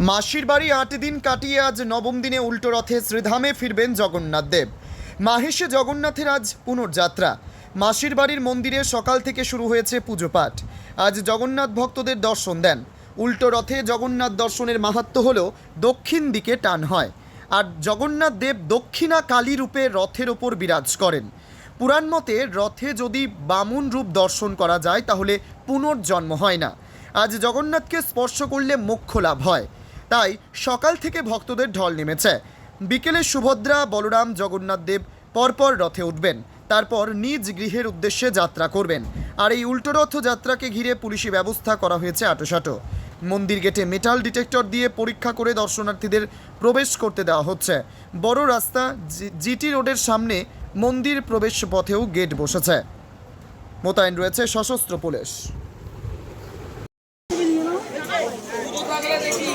মাসির বাড়ি আট দিন কাটিয়ে আজ নবম দিনে উল্টো রথে শ্রীধামে ফিরবেন জগন্নাথ দেব। মাহেশে জগন্নাথের আজ পুনর্যাত্রা। মাসির বাড়ির মন্দিরে সকাল থেকে শুরু হয়েছে পুজো পাঠ আজ জগন্নাথ ভক্তদের দর্শন দেন। উল্টো রথে জগন্নাথ দর্শনের মাহাত্ম্য হল দক্ষিণ দিকে টান হয়। আর জগন্নাথ দেব দক্ষিণা কালী রূপে রথের ওপর বিরাজ করেন। পুরাণ মতে রথে যদি বামুন রূপ দর্শন করা যায়, তাহলে পুনর্জন্ম হয় না। আজ জগন্নাথকে স্পর্শ করলে মোক্ষ লাভ হয়। তাই সকাল থেকে ভক্তদের ঢল নেমেছে। বিকেলে সুভদ্রা, বলরাম, জগন্নাথ দেব পরপর রথে উঠবেন। তারপর নিজ গৃহের উদ্দেশ্যে যাত্রা করবেন। আর এই উল্টো রথ যাত্রাকে ঘিরে পুলিশি ব্যবস্থা করা হয়েছে আটোসাটো। মন্দির গেটে মেটাল ডিটেক্টর দিয়ে পরীক্ষা করে দর্শনার্থীদের প্রবেশ করতে দেওয়া হচ্ছে। বড় রাস্তা জিটি রোডের সামনে মন্দির প্রবেশ পথেও গেট বসেছে। মোতায়েন রয়েছে সশস্ত্র পুলিশ। দেখি